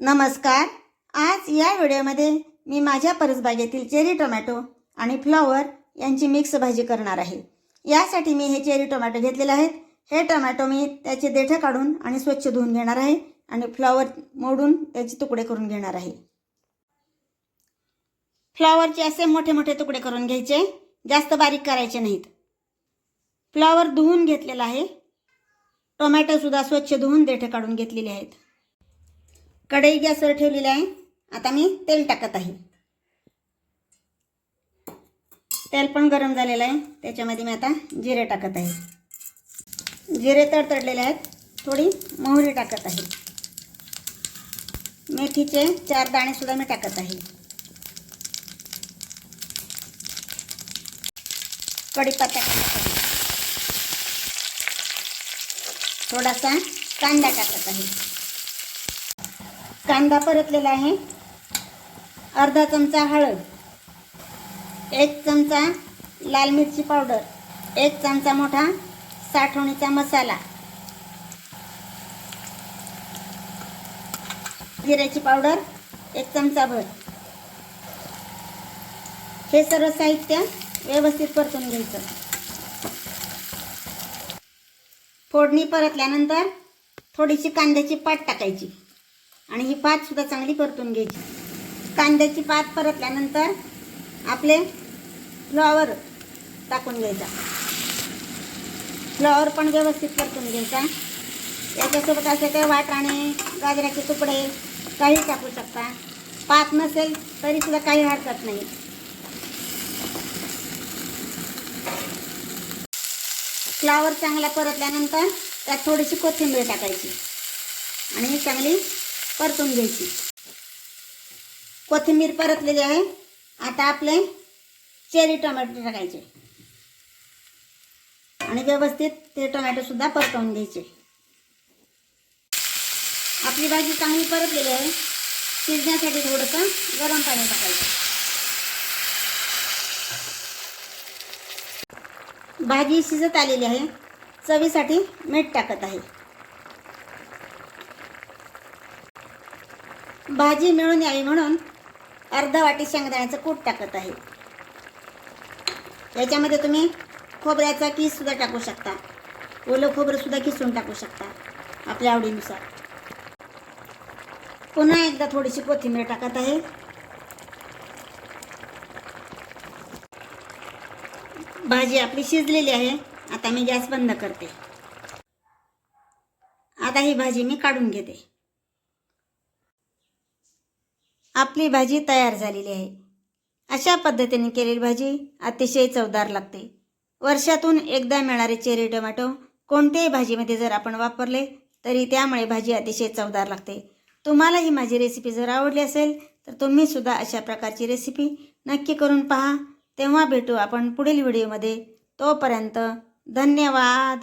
नमस्कार. आज या व्हिडिओमध्ये मी माझ्या परसबागेतील चेरी टोमॅटो आणि फ्लॉवर यांची मिक्स भाजी करणार आहे. यासाठी मी हे चेरी टोमॅटो घेतलेले आहेत. हे टोमॅटो मी त्याचे देठं काढून आणि स्वच्छ धुवून घेणार आहे आणि फ्लॉवर मोडून त्याचे तुकडे करून घेणार आहे. फ्लॉवरचे असे मोठे मोठे तुकडे करून घ्यायचे. जास्त बारीक करायचे नाहीत. फ्लॉवर धुवून घेतलेला आहे. टोमॅटोसुद्धा स्वच्छ धुवून देठं काढून घेतलेले आहेत. कढई गॅसवर ठेवलेली आहे. आता मी तेल टाकत आहे. तेल पण गरम झालेलं आहे. त्याच्यामध्ये मी आता जिरे टाकत आहे. जिरे तडतडलेले आहेत. थोडी मोहरी टाकत आहे. मेथीचे चार दाणे सुद्धा मी टाकत आहे. कढीपत्ता टाकत आहे. थोडासा कांदा टाकत आहे. कांदा परतलेला आहे. अर्धा चमचा हळद. एक चमचा लाल मिरची पावडर. एक चमचा मोठा साठवणीचा मसाला. जिऱ्याची पावडर एक चमचा भर. हे सर्व साहित्य व्यवस्थित परतून घ्यायचं. फोडणी परतल्यानंतर थोडीशी कांद्याची पाट टाकायची. आणि ही पात सुद्धा चांगली परतून घ्यायची. कांद्याची पात परतल्यानंतर आपले फ्लॉवर टाकून घ्यायचा. फ्लॉवर पण व्यवस्थित परतून घ्यायचा. याच्यासोबत असे काही वाटाणे गाजराचे तुकडे काही टाकू शकता. पात नसेल तरी सुद्धा काही हरकत नाही. फ्लॉवर चांगला परतल्यानंतर त्यात थोडीशी कोथिंबीर टाकायची. आणि ही चांगली परतून घ्यायची. कोथिंबीर परतलेली आहे. आता आपले चेरी टोमॅटो टाकायचे. आणि व्यवस्थित ते टोमॅटोसुद्धा परतवून घ्यायचे. आपली भाजी चांगली परतलेली आहे. शिजण्यासाठी थोडंसं गरम पाणी टाकायचं. भाजी शिजत आलेली आहे. चवीसाठी मीठ टाकत आहे. भाजी मिळून यावी म्हणून अर्धा वाटी शेंगदाण्याचं कूट टाकत आहे. याच्यामध्ये तुम्ही खोबऱ्याचा किस सुद्धा टाकू शकता. ओलं खोबरं सुद्धा किसून टाकू शकता आपल्या आवडीनुसार. पुन्हा एकदा थोडीशी कोथिंबीर टाकत आहे. भाजी आपली शिजलेली आहे आता मी गॅस बंद करते. आता ही भाजी मी काढून घेते. आपली भाजी तयार झालेली आहे. अशा पद्धतीने केलेली भाजी अतिशय चवदार लागते. वर्षातून एकदा मिळणारे चेरी टोमॅटो कोणत्याही भाजीमध्ये जर आपण वापरले तरी त्यामुळे भाजी अतिशय चवदार लागते. तुम्हाला ही माझी रेसिपी जर आवडली असेल तर तुम्ही सुद्धा अशा प्रकारची रेसिपी नक्की करून पहा. तेव्हा भेटू आपण पुढील व्हिडिओमध्ये तोपर्यंत धन्यवाद!